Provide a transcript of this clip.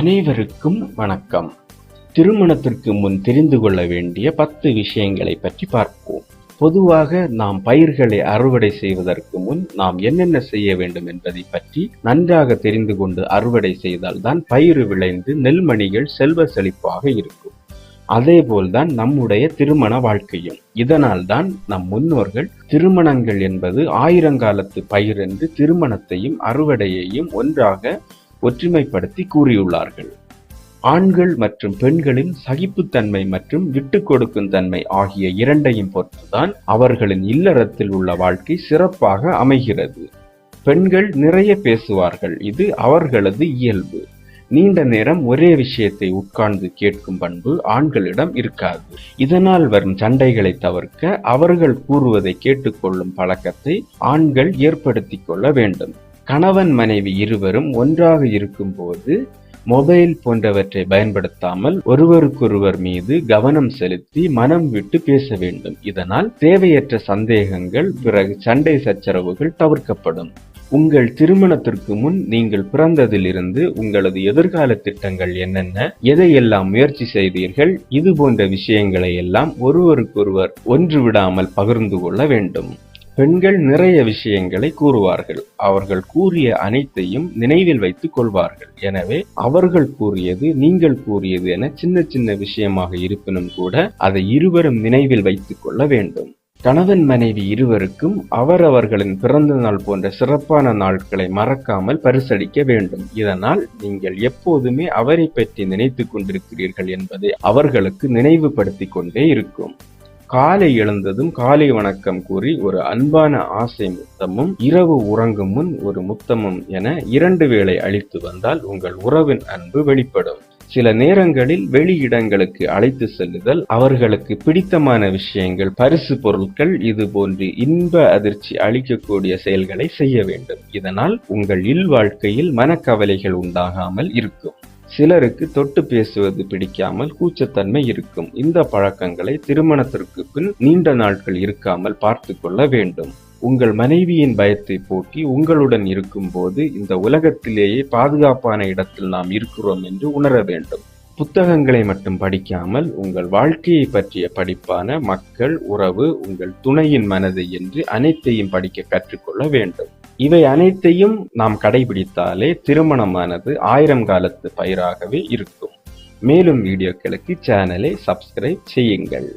அனைவருக்கும் வணக்கம். திருமணத்திற்கு முன் தெரிந்து கொள்ள வேண்டிய பத்து விஷயங்களை பற்றி பார்ப்போம். பொதுவாக நாம் பயிர்களை அறுவடை செய்வதற்கு முன் நாம் என்னென்ன செய்ய வேண்டும் என்பதை பற்றி நன்றாக தெரிந்து கொண்டு அறுவடை செய்தால்தான் பயிர் விளைந்து நெல்மணிகள் செல்வ செழிப்பாக இருக்கும். அதேபோல்தான் நம்முடைய திருமண வாழ்க்கையும். இதனால்தான் நம் முன்னோர்கள் திருமணங்கள் என்பது ஆயிரங்காலத்து பயிர் என்று திருமணத்தையும் அறுவடையையும் ஒன்றாக ஒற்றுமைப்படுத்தி கூறியுள்ளார்கள். ஆண்கள் மற்றும் பெண்களின் சகிப்புத்தன்மை மற்றும் விட்டு கொடுக்கும் தன்மை ஆகிய இரண்டையும் பொறுத்துதான் அவர்களின் இல்லறத்தில் உள்ள வாழ்க்கை சிறப்பாக அமைகிறது. பெண்கள் நிறைய பேசுவார்கள். இது அவர்களது இயல்பு. நீண்ட நேரம் ஒரே விஷயத்தை உட்கார்ந்து கேட்கும் பண்பு ஆண்களிடம் இருக்காது. இதனால் வரும் சண்டைகளை தவிர்க்க அவர்கள் கூறுவதை கேட்டுக்கொள்ளும் பழக்கத்தை ஆண்கள் ஏற்படுத்திக் கொள்ள வேண்டும். கணவன் மனைவி இருவரும் ஒன்றாக இருக்கும்போது மொபைல் போன்றவற்றை பயன்படுத்தாமல் ஒருவருக்கொருவர் மீது கவனம் செலுத்தி மனம் விட்டு பேச வேண்டும். இதனால் தேவையற்ற சந்தேகங்கள் பிறகு சண்டை சச்சரவுகள் தவிர்க்கப்படும். உங்கள் திருமணத்திற்கு முன் நீங்கள் பிறந்ததிலிருந்து உங்களது எதிர்கால திட்டங்கள் என்னென்ன எதையெல்லாம் முயற்சி செய்தீர்கள் இது போன்ற விஷயங்களை எல்லாம் ஒருவருக்கொருவர் ஒன்று விடாமல் பகிர்ந்து கொள்ள வேண்டும். பெண்கள் நிறைய விஷயங்களை கூறுவார்கள். அவர்கள் கூறிய அனைத்தையும் நினைவில் வைத்துக் கொள்வார்கள். எனவே அவர்கள் கூறியது நீங்கள் கூறியது என சின்ன சின்ன விஷயமாக இருப்பினும் கூட அதை இருவரும் நினைவில் வைத்துக் கொள்ள வேண்டும். கணவன் மனைவி இருவருக்கும் அவரவர்களின் பிறந்த நாள் போன்ற சிறப்பான நாட்களை மறக்காமல் பரிசளிக்க வேண்டும். இதனால் நீங்கள் எப்போதுமே அவரை பற்றி நினைத்துக் கொண்டிருக்கிறீர்கள் என்பதை அவர்களுக்கு நினைவுபடுத்திக் கொண்டே இருக்கும். காலை எழுந்ததும் காலை வணக்கம் கூறி ஒரு அன்பான ஆசை முத்தமும் இரவு உறங்கும் முன் ஒரு முத்தமும் என இரண்டு வேளை அளித்து வந்தால் உங்கள் உறவின் அன்பு வெளிப்படும். சில நேரங்களில் வெளி இடங்களுக்கு அழைத்து செல்லுதல் அவர்களுக்கு பிடித்தமான விஷயங்கள் பரிசு பொருட்கள் இது போன்று இன்ப அதிர்ச்சி அளிக்கக்கூடிய செயல்களை செய்ய வேண்டும். இதனால் உங்கள் இல்வாழ்க்கையில் மனக்கவலைகள் உண்டாகாமல் இருக்கும். சிலருக்கு தொட்டு பேசுவது பிடிக்காமல் கூச்சத்தன்மை இருக்கும். இந்த பழக்கங்களை திருமணத்திற்கு பின் நீண்ட நாட்கள் இருக்காமல் பார்த்து கொள்ள வேண்டும். உங்கள் மனைவியின் பயத்தை போக்கி உங்களுடன் இருக்கும்போது இந்த உலகத்திலேயே பாதுகாப்பான இடத்தில் நாம் இருக்கிறோம் என்று உணர வேண்டும். புத்தகங்களை மட்டும் படிக்காமல் உங்கள் வாழ்க்கையை பற்றிய படிப்பான மக்கள் உறவு உங்கள் துணையின் மனது என்று அனைத்தையும் படிக்க கற்றுக்கொள்ள வேண்டும். இவை அனைத்தையும் நாம் கடைபிடித்தாலே திருமணமானது ஆயிரம் காலத்து பயிராகவே இருக்கும். மேலும் வீடியோக்களுக்கு சேனலை சப்ஸ்கிரைப் செய்யுங்கள்.